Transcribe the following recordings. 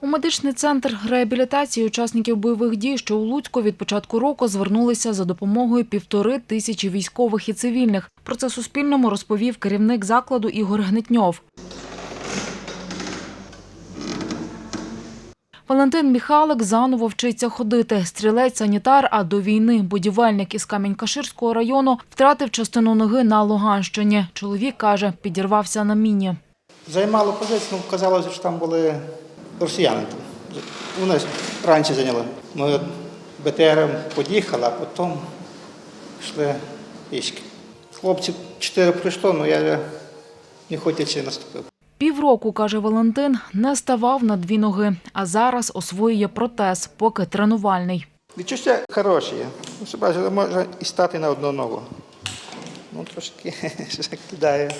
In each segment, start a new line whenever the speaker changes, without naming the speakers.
У медичний центр реабілітації учасників бойових дій, що у Луцьку від початку року звернулися за допомогою півтори тисячі військових і цивільних. Про це Суспільному розповів керівник закладу Ігор Гнетньов. Валентин Міхалик заново вчиться ходити. Стрілець-санітар, а до війни будівельник із Камінь-Каширського району втратив частину ноги на Луганщині. Чоловік каже, підірвався на міні.
Займало позицію, ну, казалося, що там були росіяни. Там. Вони раніше зайняли. Ми БТРом під'їхали, а потім йшли пішки. Хлопців чотири прийшло, але я не хотячи наступив.
Півроку, каже Валентин, не ставав на дві ноги, а зараз освоює протез, поки тренувальний.
Відчуття хороші. Ну, може і стати на одну ногу. Ну, трошки ще кидає.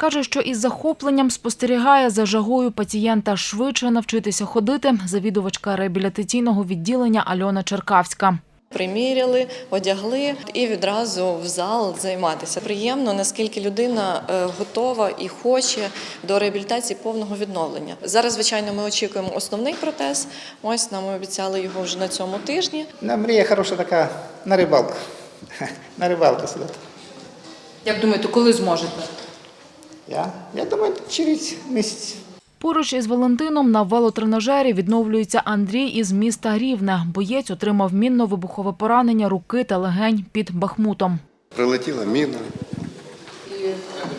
Каже, що із захопленням спостерігає за жагою пацієнта швидше навчитися ходити завідувачка реабілітаційного відділення Альона Черкавська.
Приміряли, одягли і відразу в зал займатися. Приємно, наскільки людина е, готова і хоче до реабілітації повного відновлення. Зараз, звичайно, ми очікуємо основний протез. Ось нам обіцяли його вже на цьому тижні.
На мрія хороша така на рибалку. На рибалку сидати.
Як думаєте, коли зможете?
Я, я думаю, через місяць.
Поруч із Валентином на велотренажері відновлюється Андрій із міста Рівне. Боєць отримав мінно-вибухове поранення руки та легень під Бахмутом.
Прилетіла міна,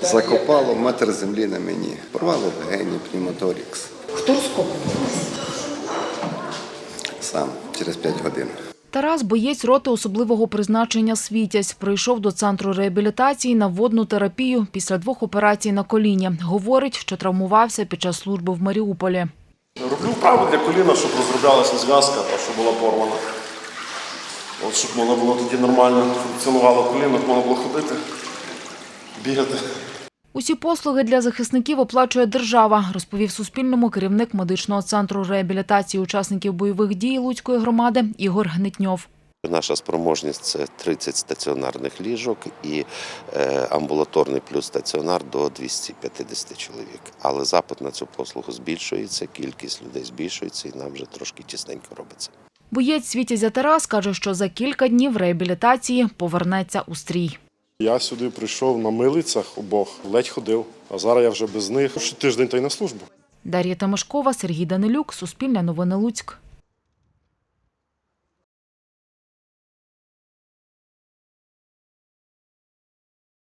закопало метр землі на мені. Порвало легені, пневмоторікс.
Хто розкопав?
Сам через 5 годин.
Тарас, боєць роти особливого призначення «Світязь», прийшов до центру реабілітації на водну терапію після двох операцій на коліні. Говорить, що травмувався під час служби в Маріуполі.
Роблю вправи для коліна, щоб розроблялася зв'язка, та що була порвана. От щоб можна було тоді нормально функціонувало коліно, можна було ходити, бігати.
Усі послуги для захисників оплачує держава, розповів Суспільному керівник медичного центру реабілітації учасників бойових дій Луцької громади Ігор Гнетньов.
Наша спроможність це 30 стаціонарних ліжок і е, амбулаторний плюс стаціонар до 250 чоловік. Але запит на цю послугу збільшується, кількість людей збільшується і нам вже трошки тісненько робиться.
Боєць Світязя Тарас каже, що за кілька днів реабілітації повернеться у стрій.
Я сюди прийшов на милицях обох, ледь ходив, а зараз я вже без них. Ще тиждень та й на службу.
Дар'я Тимошкова, Сергій Данилюк, Суспільне новини Луцьк.